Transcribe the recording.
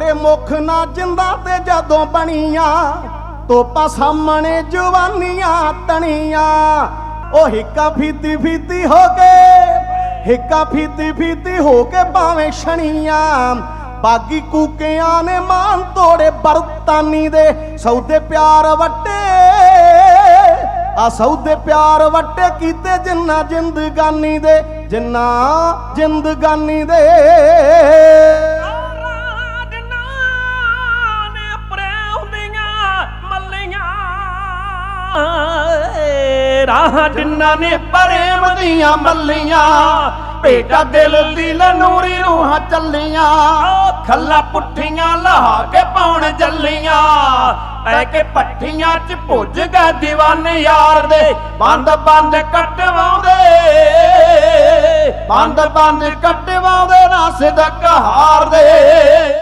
ਤੋੜੇ ਮੁਖ ਨਾ ਜਿੰਦਾ ਤੇ ਜਦੋਂ ਬਣੀਆਂ, ਤੋਪਾ ਸਾਹਮਣੇ ਜਵਾਨੀਆਂ ਤਣੀਆਂ। ਉਹ ਹਿੱਕਾ ਫੀਤੀ ਫੀਤੀ ਹੋ ਕੇ, ਹਿੱਕਾ ਫੀਤੀ ਫੀਤੀ ਹੋ ਕੇ ਭਾਵੇਂ ਛਣੀਆਂ। ਬਾਗੀ ਕੂਕਿਆਂ ਨੇ ਮਾਨ ਤੋੜੇ ਬਰਤਾਨੀ ਦੇ, ਸੌਦੇ ਪਿਆਰ ਵੱਟੇ। ਆ ਸੌਦੇ ਪਿਆਰ ਵੱਟੇ ਕੀਤੇ ਜਿੰਨਾ ਜਿੰਦਗਾਨੀ ਦੇ, ਜਿੰਨਾ ਜਿੰਦਗਾਨੀ ਦੇ। ਰਾਜਨਾ ਨੇ ਪ੍ਰੇਮ ਦੀਆਂ ਮੱਲੀਆਂ, ਭੇਟਾ ਦਿਲ ਦੀ ਨੂਰੀ ਰੂਹਾਂ ਚੱਲੀਆਂ, ਖੱਲਾ ਪੁੱਠੀਆਂ ਲਹਾ ਕੇ ਪਾਉਣ ਜੱਲੀਆਂ, ਪੈ ਕੇ ਪੱਠੀਆਂ ਚ ਭੁੱਜ ਗਏ دیਵਾਨੇ ਯਾਰ ਦੇ, ਬੰਦ ਬੰਦ ਕੱਟਵਾਉਂਦੇ। ਬੰਦ ਬੰਦ ਕੱਟਵਾਉਂਦੇ ਨਾ ਸਿਦਕ ਹਾਰ ਦੇ।